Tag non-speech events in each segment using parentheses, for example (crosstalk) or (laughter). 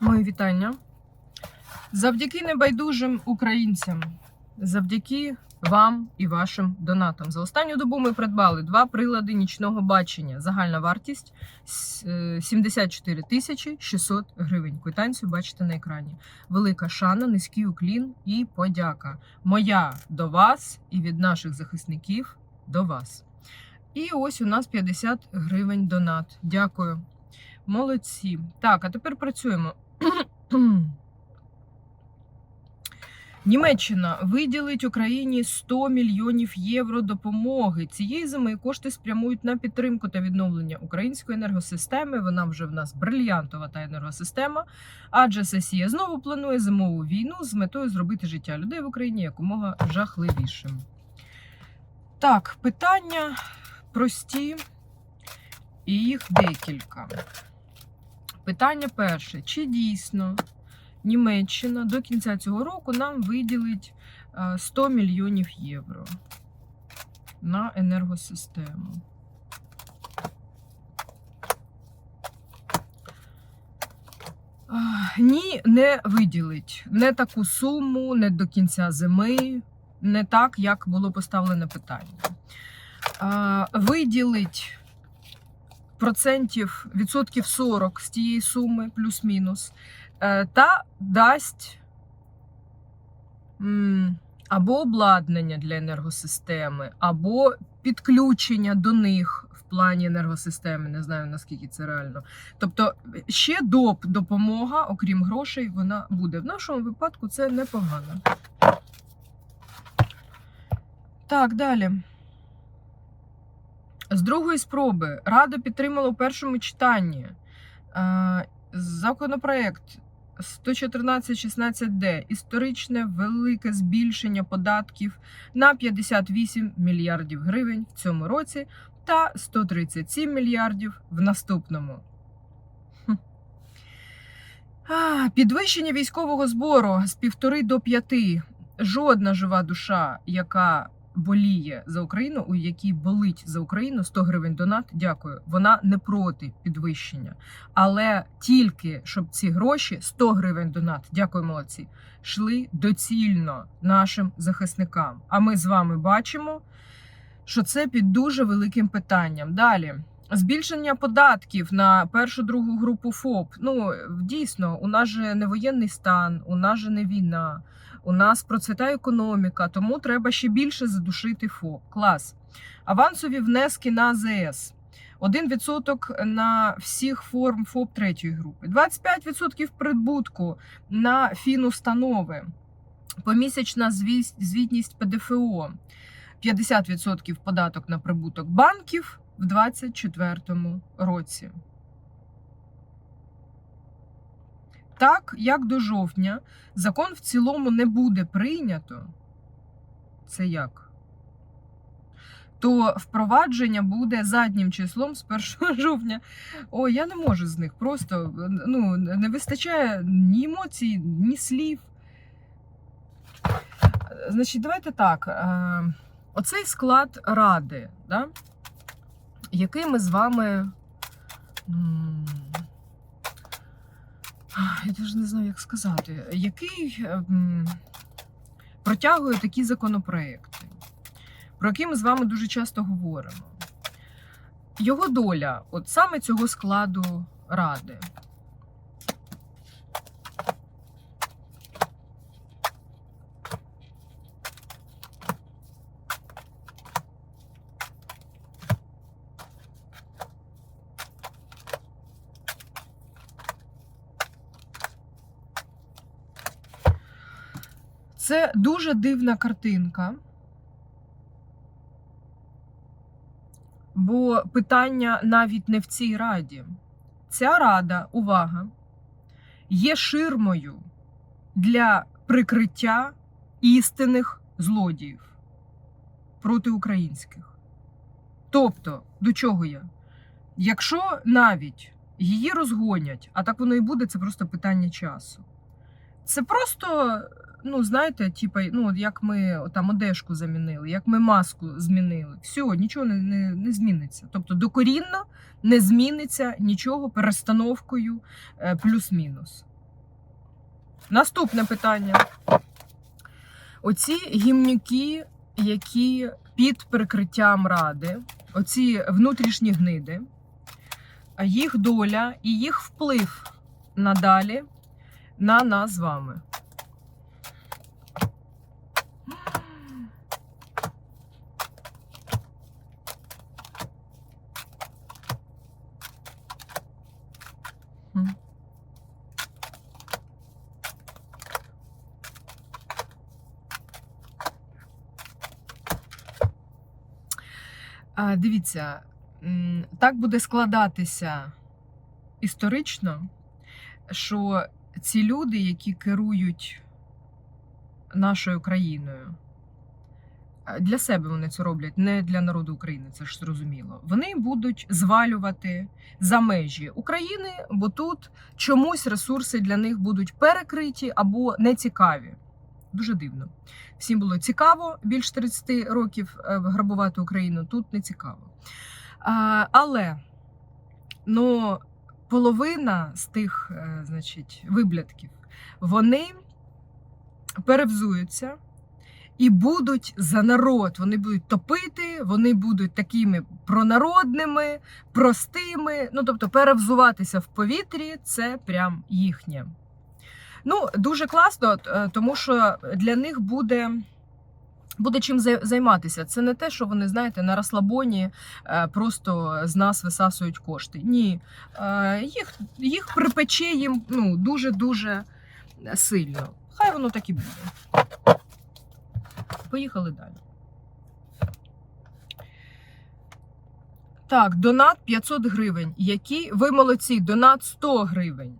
Мої вітання. Завдяки небайдужим українцям, завдяки вам і вашим донатам. За останню добу ми придбали два прилади нічного бачення. Загальна вартість е, 74 тисячі 600 гривень. Квитанцію бачите на екрані. Велика шана, низький уклін і подяка. Моя до вас і від наших захисників до вас. І ось у нас 50 гривень донат. Дякую. Молодці. Так, а тепер працюємо. Німеччина виділить Україні 100 мільйонів євро допомоги. Цієї зими кошти спрямують на підтримку та відновлення української енергосистеми. Вона вже в нас брильянтова та енергосистема. Адже Сесія знову планує зимову війну з метою зробити життя людей в Україні якомога жахливішим. Так, питання прості, і їх декілька. Питання перше: чи дійсно Німеччина до кінця цього року нам виділить е, 100 мільйонів євро на енергосистему? Ні, не виділить не таку суму, не до кінця зими, не так, як було поставлене питання. Виділить процентів відсотків 40 з тієї суми, плюс-мінус, е, та дасть або обладнання для енергосистеми, або підключення до них в плані енергосистеми. Не знаю наскільки це реально. Тобто, ще доп допомога, окрім грошей, вона буде. В нашому випадку це непогано. Так, далі. З другої спроби Рада підтримала у першому читанні е, законопроект 114-16Д історичне велике збільшення податків на 58 мільярдів гривень в цьому році та 137 мільярдів в наступному. Підвищення військового збору з півтори до п'яти. Жодна жива душа, яка боліє за Україну, у якій болить за Україну 100 гривень донат. Дякую. Вона не проти підвищення, але тільки щоб ці гроші 100 гривень донат. Дякую, молодці. Йшли доцільно нашим захисникам. А ми з вами бачимо, що це під дуже великим питанням. Далі. Збільшення податків на першу другу групу ФОП. Ну дійсно, у нас же не воєнний стан, у нас же не війна, у нас процвітає економіка, тому треба ще більше задушити ФОП. Клас. Авансові внески на АЗС. 1% на всіх форм ФОП третьої групи, 25% прибутку на фінустанови, помісячна звітність ПДФО, 50% податок на прибуток банків в 2024 році. Так, як до жовтня закон в цілому не буде прийнято, це як? То впровадження буде заднім числом з 1 (laughs) жовтня. О, я не можу з них. Просто ну, не вистачає ні емоцій, ні слів. Значить, давайте так. е, Оцей склад ради, да? який ми з вами. Я теж не знаю, як сказати, який ем, протягує такі законопроекти, про які ми з вами дуже часто говоримо. Його доля, от саме цього складу ради. Це дуже дивна картинка. Бо питання навіть не в цій раді. Ця рада, увага, є ширмою для прикриття істинних злодіїв проти українських. Тобто, до чого я? Якщо навіть її розгонять, а так воно і буде, це просто питання часу. Це просто ну, знаєте, типа, ну, як ми там одежку замінили, як ми маску змінили. Все, нічого не, не, не зміниться. Тобто докорінно не зміниться нічого перестановкою е, плюс-мінус. Наступне питання. Оці гімнюки, які під прикриттям ради, оці внутрішні гниди, їх доля і їх вплив надалі на нас з вами. Дивіться, так буде складатися історично, що ці люди, які керують нашою країною, для себе вони це роблять, не для народу України, це ж зрозуміло. Вони будуть звалювати за межі України, бо тут чомусь ресурси для них будуть перекриті або нецікаві. Дуже дивно. Всім було цікаво більш 30 років е, грабувати Україну. Тут не цікаво. Але ну, половина з тих, е, значить, виблядків, вони перевзуються і будуть за народ. Вони будуть топити, вони будуть такими пронародними, простими. Ну, тобто, перевзуватися в повітрі це прям їхнє. Ну, дуже класно, е, тому що для них буде. Буде чим займатися. Це не те, що вони, знаєте, на розслабоні е, просто з нас висасують кошти. Ні, Е, їх, їх припече їм ну, дуже-дуже сильно. Хай воно так і буде. Поїхали далі. Так, донат 500 гривень. Які ви молодці, донат 100 гривень.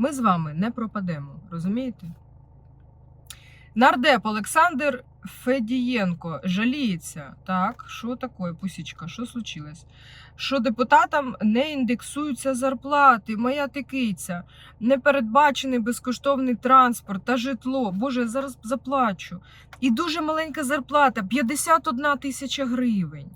Ми з вами не пропадемо, розумієте? Нардеп Олександр Федієнко жаліється. Так, що таке, пусічка? Що случилось? Що депутатам не індексуються зарплати, моя тикиця, непередбачений безкоштовний транспорт та житло. Боже, я зараз заплачу. І дуже маленька зарплата 51 тисяча гривень.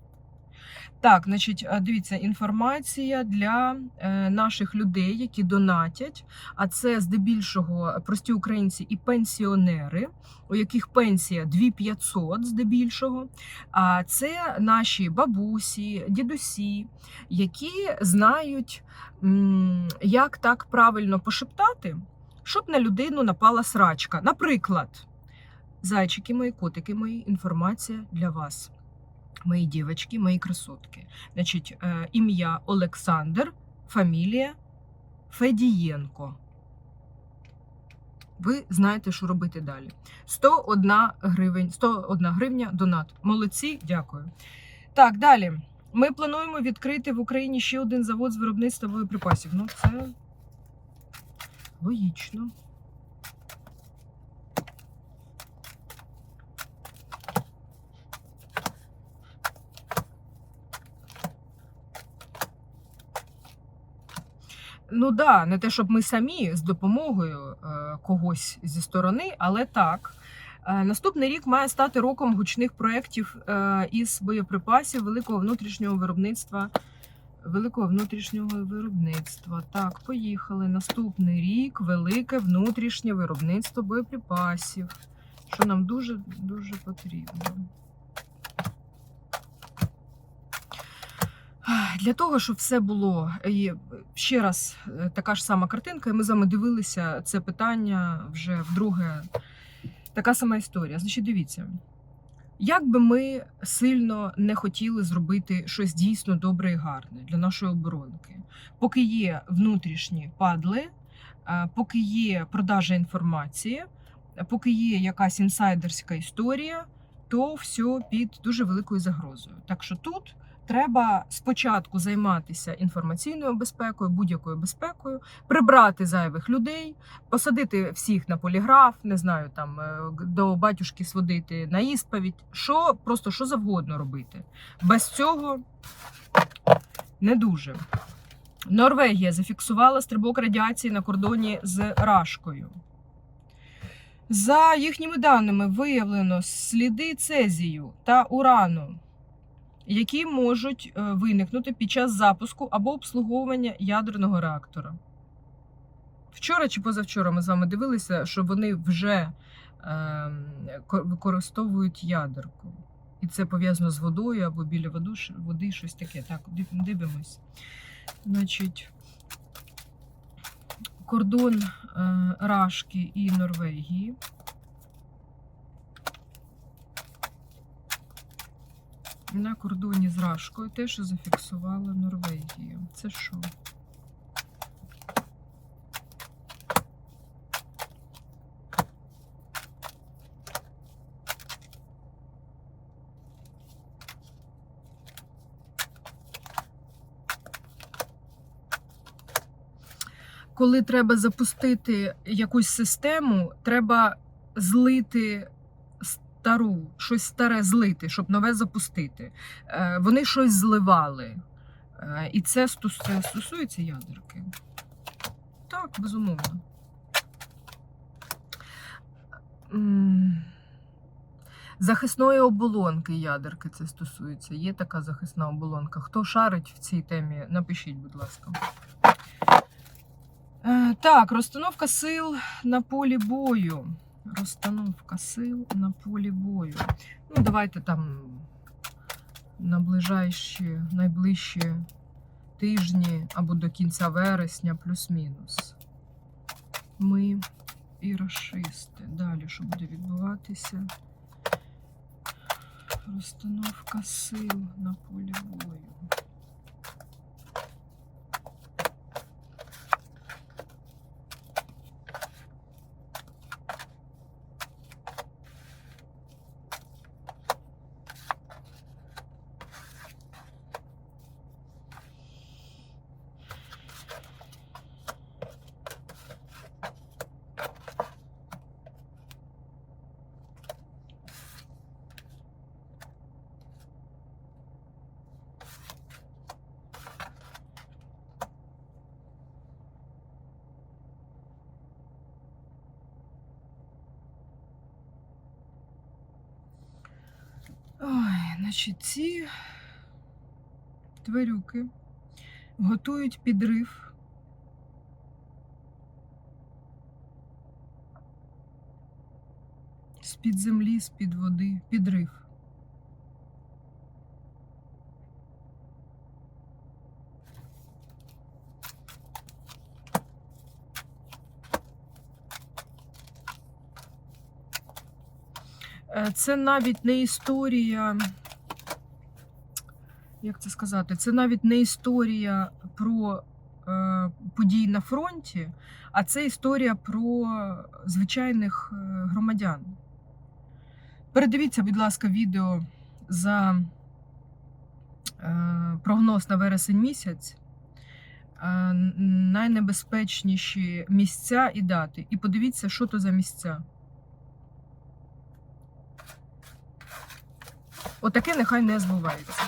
Так, значить, дивіться, інформація для е, наших людей, які донатять. А це здебільшого прості українці і пенсіонери, у яких пенсія 2500 здебільшого. А це наші бабусі, дідусі, які знають, як так правильно пошептати, щоб на людину напала срачка. Наприклад, зайчики мої, котики мої, інформація для вас. Мої дівчатки, мої красотки. Значить, е, ім'я Олександр, фамілія Федієнко. Ви знаєте, що робити далі. 101 гривень, 101 гривня донат. Молодці, дякую. Так, далі. Ми плануємо відкрити в Україні ще один завод з виробництва боєприпасів. Ну, це логічно. Ну да, не те, щоб ми самі з допомогою е, когось зі сторони, але так. Е, наступний рік має стати роком гучних проєктів е, із боєприпасів великого внутрішнього виробництва. Великого внутрішнього виробництва. Так, поїхали. Наступний рік велике внутрішнє виробництво боєприпасів, що нам дуже дуже потрібно. Для того, щоб все було і ще раз е, така ж сама картинка, і ми з вами дивилися це питання вже вдруге. Така сама історія. Значить, дивіться, як би ми сильно не хотіли зробити щось дійсно добре і гарне для нашої оборонки, поки є внутрішні падли, е, поки є продажа інформації, поки є якась інсайдерська історія, то все під дуже великою загрозою. Так що тут треба спочатку займатися інформаційною безпекою, будь-якою безпекою, прибрати зайвих людей, посадити всіх на поліграф, не знаю, там е, до батюшки сводити на ісповідь, що просто що завгодно робити. Без цього не дуже. Норвегія зафіксувала стрибок радіації на кордоні з Рашкою. За їхніми даними виявлено сліди цезію та урану які можуть е, виникнути під час запуску або обслуговування ядерного реактора. Вчора чи позавчора ми з вами дивилися, що вони вже е, використовують ядерку. І це пов'язано з водою або біля воду, ш- води, щось таке. Так, дивимось. Значить, кордон е, Рашки і Норвегії. На кордоні з Рашкою те, що зафіксувала Норвегія. Це що? Коли треба запустити якусь систему, треба злити стару, щось старе злити, щоб нове запустити. Е, Вони щось зливали. Е, І це стосується ядерки. Так, безумовно. Захисної оболонки ядерки це стосується. Є така захисна оболонка. Хто шарить в цій темі, напишіть, будь ласка. Е, Так, розстановка сил на полі бою. Розстановка сил на полі бою. Ну, давайте там наближайші, найближчі тижні або до кінця вересня, плюс-мінус. Ми і расисти. Далі що буде відбуватися? Розстановка сил на полі бою. Значить, ці тварюки готують підрив. З-під землі, з-під води, підрив. Е, Це навіть не історія. Як це сказати? Це навіть не історія про е, події на фронті, а це історія про звичайних е, громадян. Передивіться, будь ласка, відео за е, прогноз на вересень місяць. е, Найнебезпечніші місця і дати. І подивіться, що то за місця. Отаке нехай не збувається.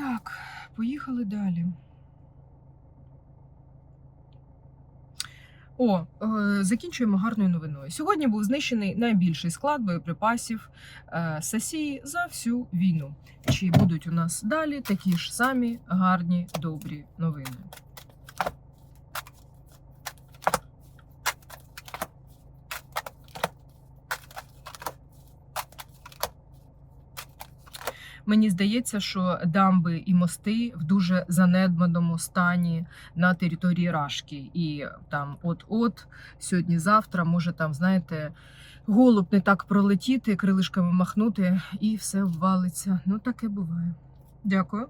Так, поїхали далі. О, е, закінчуємо гарною новиною. Сьогодні був знищений найбільший склад боєприпасів е, Сасії за всю війну. Чи будуть у нас далі такі ж самі гарні добрі новини? Мені здається, що дамби і мости в дуже занедбаному стані на території Рашки. І там от-от, сьогодні-завтра, може там, знаєте, голуб не так пролетіти, крилишками махнути, і все ввалиться. Ну, таке буває. Дякую.